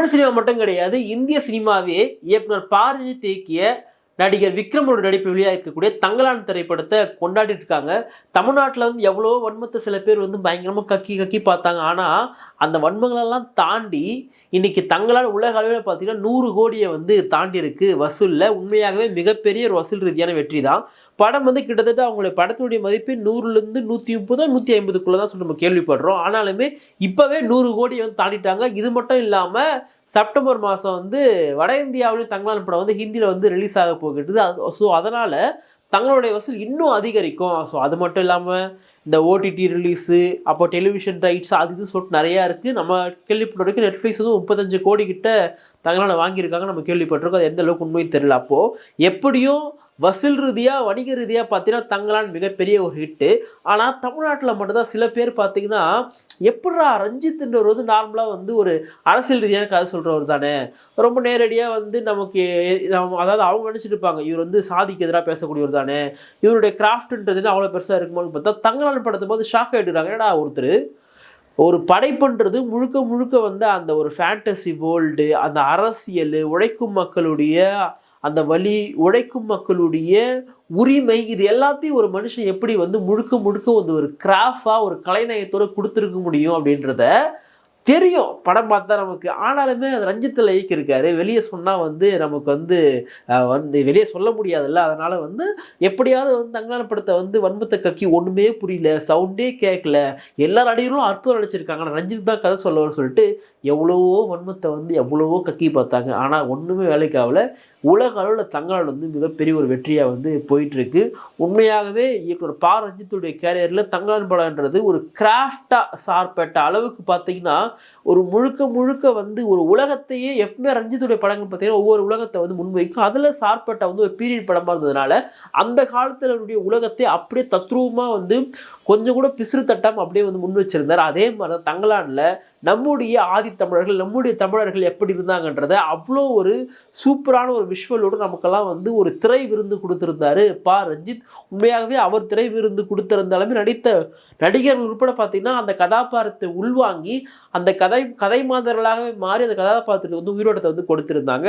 Tamil cinema மட்டும் கிடையாது இந்திய சினிமாவே இயக்குனர் பாரதி தேக்கிய நடிகர் விக்ரமோட நடிப்பு வெளியாக இருக்கக்கூடிய தங்கலான் திரைப்படத்தை கொண்டாடிட்டு இருக்காங்க தமிழ்நாட்டில் வந்து எவ்வளோ வன்மத்தை சில பேர் வந்து பயங்கரமாக கக்கி கக்கி பார்த்தாங்க. ஆனால் அந்த வன்மங்களெல்லாம் தாண்டி இன்னைக்கு தங்களால் உலக அளவில் பார்த்தீங்கன்னா நூறு கோடியை வந்து தாண்டி இருக்கு வசூலில். உண்மையாகவே மிகப்பெரிய ஒரு வசூல் ரீதியான வெற்றி தான். படம் வந்து கிட்டத்தட்ட அவங்களுடைய படத்துடைய மதிப்பு நூறுலேருந்து நூற்றி முப்பதோ நூற்றி ஐம்பதுக்குள்ளே தான் சொல்லி நம்ம கேள்விப்படுறோம். ஆனாலுமே இப்போவே நூறு கோடியை வந்து தாண்டிட்டாங்க. இது மட்டும் இல்லாமல் செப்டம்பர் மாதம் வந்து வட இந்தியாவிலும் தங்களான் படம் வந்து ஹிந்தியில் வந்து ரிலீஸ் ஆக போகிறது அது ஸோ அதனால் தங்களுடைய வசூல் இன்னும் அதிகரிக்கும். ஸோ அது மட்டும் இல்லாமல் இந்த ஓடிடி ரிலீஸு அப்போ டெலிவிஷன் ரைட்ஸ் அது இது சொல்லிட்டு நிறையா இருக்குது நம்ம கேள்விப்பட்ட வரைக்கும் நெட்ஃப்ளிக்ஸ் வந்து முப்பத்தஞ்சு கோடி கிட்ட தங்களால் வாங்கியிருக்காங்க. நம்ம கேள்விப்பட்டிருக்கோம். அது எந்த அளவுக்கு உண்மையும் தெரியல. அப்போது எப்படியும் வசூல் ரீதியாக வணிக ரீதியாக பார்த்தீங்கன்னா தங்கலான் மிகப்பெரிய ஒரு ஹிட்டு ஆனால் தமிழ்நாட்டில் மட்டும்தான் சில பேர் பார்த்தீங்கன்னா எப்படா ரஞ்சித்ன்றவர் வந்து நார்மலாக வந்து ஒரு அரசியல் ரீதியான கதை சொல்கிறவர் தானே. ரொம்ப நேரடியாக வந்து நமக்கு அதாவது அவங்க நினச்சிட்டு இருப்பாங்க இவர் வந்து சாதிக்கு எதிராக பேசக்கூடியவர் தானே. இவருடைய கிராஃப்ட்ன்றது அவ்வளோ பெருசாக இருக்குமான்னு பார்த்தா தங்கலான் படத்தை போது ஷாக் ஆகிடுறாங்க ஏடா ஒருத்தர்? ஒரு படைப்புன்றது முழுக்க முழுக்க வந்து அந்த ஒரு ஃபேண்டசி வேர்ல்டு அந்த அரசியல் உழைக்கும் மக்களுடைய அந்த வலி உழைக்கும் மக்களுடைய உரிமை இது எல்லாத்தையும் ஒரு மனுஷன் எப்படி வந்து முழுக்க முழுக்க வந்து ஒரு கிராஃபாக ஒரு கலைநயத்தோடு கொடுத்துருக்க முடியும் அப்படின்றத தெரியும். படம் பார்த்தா நமக்கு. ஆனாலுமே அது ரஞ்சித்தில் இயக்கியிருக்காரு. வெளியே சொன்னால் வந்து நமக்கு வந்து வந்து வெளியே சொல்ல முடியாதுல்ல. அதனால் வந்து எப்படியாவது வந்து தங்கலான படத்தை வந்து வன்மத்தை கக்கி ஒன்றுமே புரியல. சவுண்டே கேட்கல எல்லா நடிகர்களும் அற்புதம் நடிச்சிருக்காங்க. ஆனால் ரஞ்சித் தான் கதை சொல்லவர் சொல்லிட்டு எவ்வளவோ வன்மத்தை வந்து எவ்வளவோ கக்கி பார்த்தாங்க. ஆனால் ஒன்றுமே வேலைக்கு ஆகல. உலக அளவில் தங்களால் வந்து மிகப்பெரிய ஒரு வெற்றியாக வந்து போயிட்டுருக்கு. உண்மையாகவே இயக்குனர் பா. ரஞ்சித்துடைய கேரியரில் தங்கலான் படம்ன்றது ஒரு கிராஃப்டாக சார்பேட்ட அளவுக்கு பார்த்தீங்கன்னா ஒரு முழுக்க முழுக்க வந்து ஒரு உலகத்தையே எப்பவுமே ரஞ்சித்துடைய படங்கள் பார்த்தீங்கன்னா ஒவ்வொரு உலகத்தை வந்து முன்வைக்கும். அதில் சார்பட்ட வந்து ஒரு பீரியட் படமாக இருந்ததுனால அந்த காலத்தில் உலகத்தை அப்படியே தத்ரூபமாக வந்து கொஞ்சம் கூட பிசிறு தட்டாமல் அப்படியே வந்து முன் வச்சிருந்தார். அதே மாதிரி தான் தங்கலானில் நம்முடைய ஆதி தமிழர்கள் நம்முடைய தமிழர்கள் எப்படி இருந்தாங்கன்றத அவ்வளோ ஒரு சூப்பரான ஒரு விஷுவலோடு நமக்கெல்லாம் வந்து ஒரு திரை விருந்து கொடுத்துருந்தாரு. பா. ரஞ்சித். உண்மையாகவே அவர் திரை விருந்து கொடுத்திருந்தாலுமே நடித்த நடிகர்கள் உட்பட பார்த்தீங்கன்னா அந்த கதாபாத்திரத்தை உள்வாங்கி அந்த கதை கதை மாதர்களாகவே மாறி அந்த கதாபாத்திரத்தை வந்து உயிரோட்டத்தை வந்து கொடுத்துருந்தாங்க.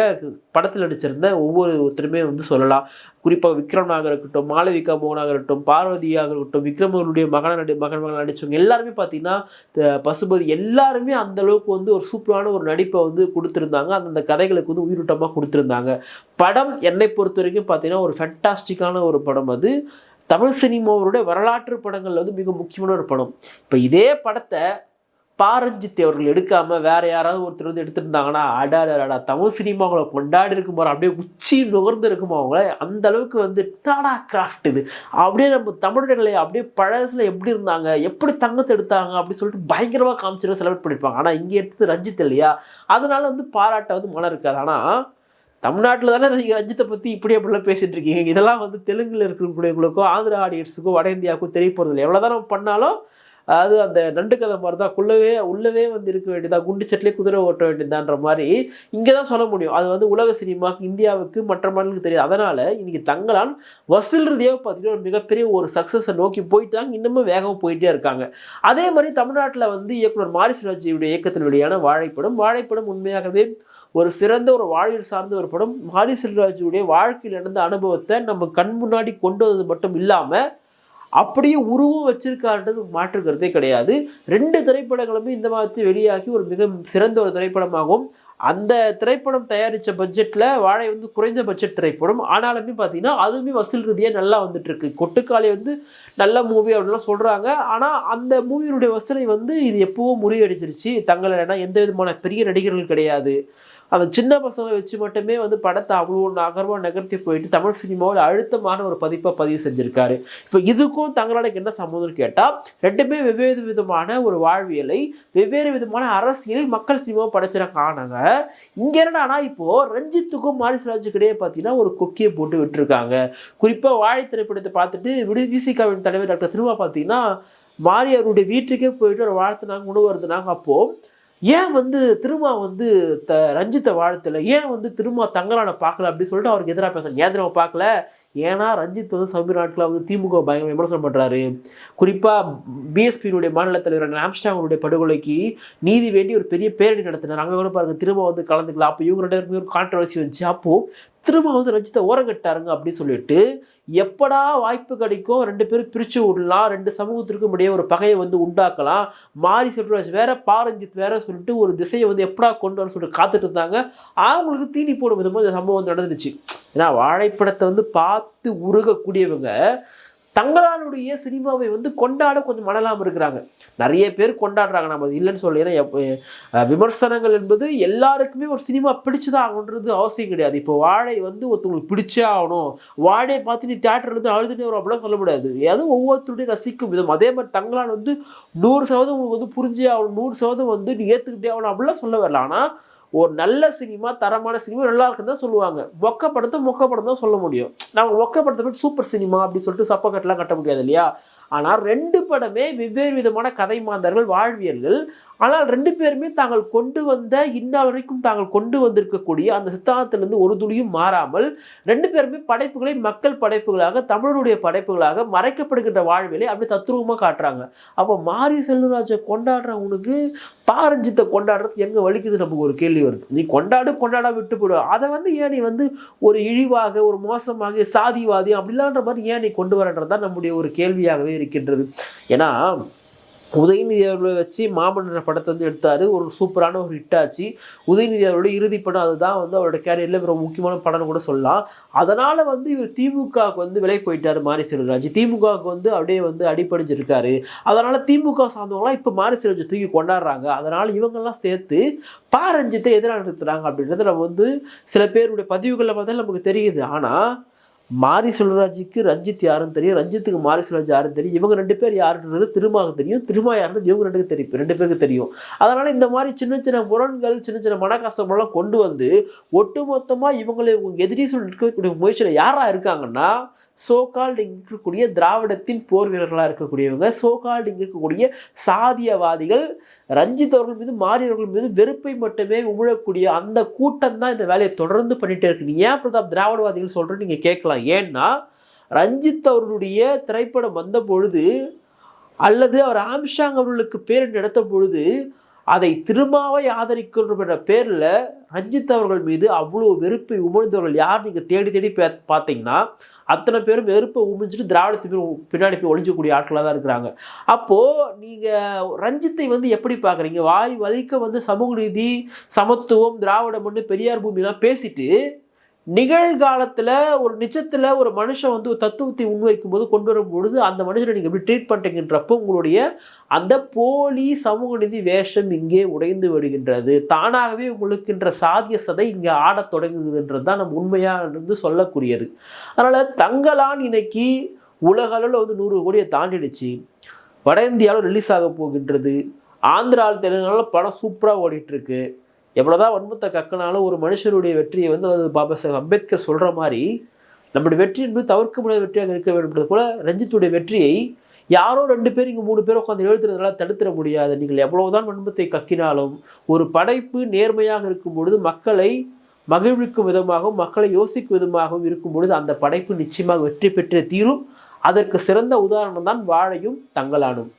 படத்தில் நடிச்சிருந்த ஒவ்வொருத்தருமே வந்து சொல்லலாம். குறிப்பாக விக்ரமனாக இருக்கட்டும் மாளவிகா மோகனாக இருக்கட்டும் பார்வதியாக இருக்கட்டும் விக்ரமனுடைய மகன நடி மகன் மகன் நடிச்சவங்க எல்லாருமே பார்த்தீங்கன்னா த- பசுபதி எல்லாருமே அந்த அளவுக்கு வந்து ஒரு சூப்பரான ஒரு நடிப்பை வந்து கொடுத்துருந்தாங்க. அந்தந்த கதைகளுக்கு வந்து உயிரோட்டமாக கொடுத்துருந்தாங்க. படம் என்னை பொறுத்த வரைக்கும் பார்த்தீங்கன்னா ஒரு ஃபென்டாஸ்டிக்கான ஒரு படம் அது. தமிழ் சினிமாவோடைய வரலாற்று படங்களில் வந்து மிக முக்கியமான ஒரு படம். இப்போ இதே படத்தை பாரஞ்சித் அவர்கள் எடுக்காமல் வேற யாராவது ஒருத்தர் வந்து எடுத்திருந்தாங்கன்னா அடாடா தமிழ் சினிமாவுல கொண்டாடி இருக்கும் போது அப்படியே உச்சி நுகர்ந்து இருக்குமோ அவங்கள? அந்த அளவுக்கு வந்து டாடா கிராஃப்ட் இது? அப்படியே நம்ம தமிழர்களை அப்படியே பழசுல எப்படி இருந்தாங்க? எப்படி தங்கத்தை எடுத்தாங்க? அப்படின்னு சொல்லிட்டு பயங்கரமாக காமிச்சிட்டு செலிப்ரேட் பண்ணியிருப்பாங்க ஆனால் இங்கே எடுத்தது ரஞ்சித் இல்லையா? அதனால வந்து பாராட்ட வந்து மனம் இருக்காது. ஆனால் தமிழ்நாட்டில் தானே நீங்கள் ரஞ்சித்தை பற்றி இப்படி அப்படிலாம் பேசிகிட்டு இருக்கீங்க? இதெல்லாம் வந்து தெலுங்கில் இருக்கக்கூடியவங்களுக்கோ ஆந்திரா ஆடியன்ஸுக்கோ வட இந்தியாவுக்கோ தெரிய போகிறது இல்லை எவ்வளோ நம்ம பண்ணாலும் அது அந்த நண்டு கதை மாதிரி தான் குள்ளவே உள்ளவே வந்து இருக்க வேண்டியதா? குண்டு சட்டிலே குதிரை ஓட்ட வேண்டியதான்ற மாதிரி இங்கே தான் சொல்ல முடியும். அது வந்து உலக சினிமாவுக்கு இந்தியாவுக்கு மற்ற மாநிலங்களுக்கு தெரியாது. அதனால் இன்னைக்கு தங்களான் வசூல் ரீதியாக பார்த்தீங்கன்னா ஒரு மிகப்பெரிய ஒரு சக்ஸஸை நோக்கி போயிட்டு தான் இன்னமும் வேகமாக போயிட்டே இருக்காங்க. அதே மாதிரி தமிழ்நாட்டில் வந்து இயக்குனர் மாரி சிவாஜியுடைய இயக்கத்தில் வெளியான வாழைப்படம். வாழைப்படம் உண்மையாகவே ஒரு சிறந்த ஒரு வாழ்வில் சார்ந்த ஒரு படம். மாரி செல்வராஜுடைய வாழ்க்கையில் நடந்த அனுபவத்தை நம்ம கண் முன்னாடி கொண்டு வந்தது மட்டும் இல்லாமல் அப்படியே உருவம் வச்சிருக்காருன்றது மாற்று கருத்தே கிடையாது. ரெண்டு திரைப்படங்களுமே இந்த மாதத்தில் வெளியாகி ஒரு மிக சிறந்த ஒரு திரைப்படமாகும் அந்த திரைப்படம் தயாரித்த பட்ஜெட்டில் வாழை வந்து குறைந்த பட்ஜெட் திரைப்படம். ஆனாலுமே பார்த்தீங்கன்னா அதுவுமே வசூல் ரீதியாக நல்லா வந்துட்டு இருக்கு கொட்டுக்காளி வந்து நல்ல மூவி அப்படின்லாம் சொல்கிறாங்க ஆனால் அந்த மூவியினுடைய வசூலை வந்து இது எப்போவும் முறியடிச்சிருச்சு. தங்களை ஏன்னா எந்த விதமான பெரிய நடிகர்கள் கிடையாது. அந்த சின்ன பசங்களை வச்சு மட்டுமே வந்து படத்தை அவ்வளோ நகர்வா நகர்த்தி போயிட்டு தமிழ் சினிமாவில் அழுத்தமான ஒரு பதிப்பை பதிவு செஞ்சுருக்காரு. இப்போ இதுக்கும் தங்களுக்கு என்ன சம்மந்தம்னு கேட்டால் ரெண்டுமே வெவ்வேறு விதமான ஒரு வாழ்வியலை வெவ்வேறு விதமான அரசியலை மக்கள் சினிமாவை படைச்சிருக்காங்க ஆனாங்க இங்கே என்னடானா இப்போது ரஞ்சித்துக்கும் மாரிசுராஜுக்கு இடையே பார்த்தீங்கன்னா ஒரு கொக்கியை போட்டு விட்டுருக்காங்க. குறிப்பாக வாழை திரைப்படத்தை பார்த்துட்டு விடு விசிகாவின் தலைவர் டாக்டர் சினிமா பார்த்தீங்கன்னா மாரியாருடைய வீட்டுக்கே போயிட்டு ஒரு வாழ்த்துனாங்க உணவு வருதுனாங்க அப்போது ஏன் வந்து திருமா வந்து த ரஞ்சித்தை வாழ்த்துல ஏன் வந்து திருமா தங்கலான பார்க்கல அப்படின்னு சொல்லிட்டு அவருக்கு எதிராக பேசுறாங்க ஏன் திரும்ப பார்க்கல? ஏன்னா ரஞ்சித் வந்து சமீப நாட்களில் வந்து திமுக பயங்கர விமர்சனம் பண்ணுறாரு குறிப்பாக பிஎஸ்பியினுடைய மாநில தலைவர் ஆம்ஸ்டாங்கனுடைய படுகொலைக்கு நீதி வேண்டி ஒரு பெரிய பேரணி நடத்தினார். அங்கே கூட பாருங்க திரும்ப வந்து கலந்துக்கலாம் அப்போ இவங்க ரெண்டு பேருக்கும் ஒரு கான்ட்ரவர்சி வந்துச்சு. அப்போது திரும்ப வந்து ரஞ்சித்தை ஓரங்கட்டாருங்க அப்படின்னு சொல்லிட்டு எப்படா வாய்ப்பு கிடைக்கும் ரெண்டு பேரும் பிரித்து விடலாம் ரெண்டு சமூகத்திற்கும் இடையே ஒரு பகையை வந்து உண்டாக்கலாம் மாரி செல்வராஜ் வேற பாரஞ்சித் வேற சொல்லிட்டு ஒரு திசையை வந்து எப்படா கொண்டு வரணும்னு சொல்லிட்டு காத்துட்டு இருந்தாங்க. அவங்களுக்கு தீனி போடும் விதமாக இந்த சம்பவம் வந்து நடந்துச்சு. ஏன்னா வாழைப்படத்தை வந்து பார்த்து உருகக்கூடியவங்க தங்களானுடைய சினிமாவை வந்து கொண்டாட கொஞ்சம் மணலாமல் இருக்கிறாங்க. நிறைய பேர் கொண்டாடுறாங்க. நம்ம அது இல்லைன்னு சொல்லி ஏன்னா விமர்சனங்கள் என்பது எல்லாருக்குமே ஒரு சினிமா பிடிச்சுதான் ஆகணுன்றது அவசியம் கிடையாது. இப்போ வாழை வந்து ஒருத்தவங்களுக்கு பிடிச்சே ஆகணும். வாழையை பார்த்து நீ தேட்டர்ல இருந்து அழுதுனே வரும் அப்படிலாம் சொல்ல முடியாது. ஏதோ ஒவ்வொருத்தருடைய ரசிக்கும் விதம். அதே மாதிரி தங்களான் வந்து நூறு சதவீதம் உங்களுக்கு வந்து புரிஞ்சே ஆகணும். நூறு சதவீதம் வந்து நீ ஏற்றுக்கிட்டே ஆகணும் அப்படிலாம் சொல்ல வரல. ஆனால் ஒரு நல்ல சினிமா தரமான சினிமா நல்லா இருக்குன்னு தான் சொல்லுவாங்க. மொக்க படத்தை மொக்க படம் தான் சொல்ல முடியும். நம்ம மொக்க படத்தை போய் சூப்பர் சினிமா அப்படின்னு சொல்லிட்டு சப்பக்கட்டெலாம் கட்ட முடியாது இல்லையா? ஆனால் ரெண்டு படமே வெவ்வேறு விதமான கதை மாந்தர்கள் வாழ்வியல்கள். ஆனால் ரெண்டு பேருமே தாங்கள் கொண்டு வந்த இந்நாள் வரைக்கும் தாங்கள் கொண்டு வந்திருக்கக்கூடிய அந்த சித்தாந்தத்திலிருந்து ஒரு துளியும் மாறாமல் ரெண்டு பேருமே படைப்புகளை மக்கள் படைப்புகளாக தமிழருடைய படைப்புகளாக மறைக்கப்படுகின்ற வாழ்வியலை அப்படியே தத்ரூபமாக காட்டுறாங்க. அப்போ மாரி செல்வராஜை கொண்டாடுறவனுக்கு பாரஞ்சித்தை கொண்டாடுறது எங்கே வலிக்குது நமக்கு ஒரு கேள்வி வருது. நீ கொண்டாடு கொண்டாட விட்டு போடு. அதை வந்து ஏன் நீ வந்து ஒரு இழிவாக ஒரு மோசமாக சாதிவாதி அப்படிலான்ற மாதிரி ஏன் நீ கொண்டு வரன்றது தான் நம்முடைய ஒரு கேள்வியாகவே இருக்கின்றது. ஏன்னா உதயநிதி அவர்களை வச்சு மாமன்னர் படத்தை வந்து எடுத்தார். ஒரு சூப்பரான ஒரு ஹிட் ஆச்சு. உதயநிதி அவருடைய இறுதி படம் அதுதான். வந்து அவரோட கேரியரில் ரொம்ப முக்கியமான படம்னு கூட சொல்லலாம். அதனால் வந்து இவர் திமுகவுக்கு வந்து விலை போயிட்டார் மாரி செல்வராஜ். திமுகவுக்கு வந்து அப்படியே வந்து அடிப்படைஞ்சிருக்காரு அதனால் திமுக சார்ந்தவங்களாம் இப்போ மாரி செல்வராஜ் தூக்கி கொண்டாடுறாங்க. அதனால் இவங்கெல்லாம் சேர்த்து பாரஞ்சித்தை எதிராக நிறுத்துறாங்க அப்படின்றது நம்ம வந்து சில பேருடைய பதிவுகளில் பார்த்தாலும் நமக்கு தெரியுது. ஆனால் மாரி செல்வராஜுக்கு ரஞ்சித் யாருன்னு தெரியும். ரஞ்சித்துக்கு மாரி செல்வராஜ் யாருன்னு தெரியும். இவங்க ரெண்டு பேர் யாருன்றது திருமாவுக்கு தெரியும். திருமா யாருன்றது இவங்க ரெண்டுக்கு தெரியும் ரெண்டு பேருக்கு தெரியும். அதனால் இந்த மாதிரி சின்ன சின்ன முரண்கள் சின்ன சின்ன மனக்கசமெல்லாம் கொண்டு வந்து ஒட்டுமொத்தமாக இவங்களை இவங்க எதிரி சொல்லி இருக்கக்கூடிய முயற்சியில் யாராக இருக்காங்கன்னா சோகால்டு இங்கே இருக்கக்கூடிய திராவிடத்தின் போர் வீரர்களாக இருக்கக்கூடியவங்க சோகால்டு இங்கே இருக்கக்கூடிய சாதியவாதிகள் ரஞ்சித் அவர்கள் மீது மாரியவர்கள் மீது வெறுப்பை மட்டுமே உமிழக்கூடிய அந்த கூட்டம் தான் இந்த வேலையை தொடர்ந்து பண்ணிகிட்டே இருக்கு. நீ ஏன் பிரதாப் திராவிடவாதிகள் சொல்கிறேன்னு நீங்கள் கேட்கலாம். ஏன்னா ரஞ்சித் அவர்களுடைய திரைப்படம் வந்த பொழுது அல்லது அவர் ஆம்ஷாங் அவர்களுக்கு பேர் நடத்த பொழுது அதை திருமாவை ஆதரிக்கின்ற பேரில் ரஞ்சித் அவர்கள் மீது அவ்வளோ வெறுப்பை உமிழ்ந்தவர்கள் யார் நீங்கள் தேடி தேடி பா- பார்த்தீங்கன்னா அத்தனை பேரும் வெறுப்பை உமிழ்ந்துட்டு திராவிடத்து பேர் பின்னாடி போய் ஒழிஞ்சக்கூடிய ஆட்களாக தான் இருக்கிறாங்க. அப்போது நீங்கள் ரஞ்சித்தை வந்து எப்படி பார்க்குறீங்க? வாய் வலிக்க வந்து சமூக நீதி சமத்துவம் திராவிடம்னு பெரியார் பூமிலாம் பேசிட்டு நிகழ்காலத்தில் ஒரு நிச்சயத்தில் ஒரு மனுஷன் வந்து ஒரு தத்துவத்தை முன்வைக்கும் போது கொண்டு வரும் பொழுது அந்த மனுஷனை நீங்கள் எப்படி ட்ரீட் பண்ணுறீங்கன்றப்போ உங்களுடைய அந்த போலி சமூக நிதி வேஷம் இங்கே உடைந்து விடுகின்றது. தானாகவே உங்களுக்குன்ற சாதிய சதை இங்கே ஆடத் தொடங்குதுன்றது தான் நம்ம உண்மையாக இருந்து சொல்லக்கூடியது. அதனால் தங்களான் இன்னைக்கு உலகளவில் வந்து நூறு கோடியை தாண்டிடுச்சு. வட இந்தியாவில் ரிலீஸ் ஆக போகின்றது. ஆந்திராவில் தெலுங்கானால படம் சூப்பராக ஓடிட்டுருக்கு. எவ்வளோதான் வன்மத்தை கக்கினாலும் ஒரு மனுஷனுடைய வெற்றியை வந்து அது பாபா சாஹேப் அம்பேத்கர் சொல்கிற மாதிரி நம்முடைய வெற்றி என்பது தவிர்க்க முடியாத வெற்றியாக இருக்க வேண்டும் போல ரஞ்சித்துடைய வெற்றியை யாரோ ரெண்டு பேர் இங்கே மூணு பேர் உட்காந்து எழுதுறதுனால தடுத்துட முடியாது. நீங்கள் எவ்வளோதான் வன்மத்தை கக்கினாலும் ஒரு படைப்பு நேர்மையாக இருக்கும் பொழுது மக்களை மகிழ்விக்கும் விதமாகவும் மக்களை யோசிக்கும் விதமாகவும் இருக்கும் பொழுது அந்த படைப்பு நிச்சயமாக வெற்றி பெற்றே தீரும். அதற்கு சிறந்த உதாரணம் தான் வாழையும் தங்களானும்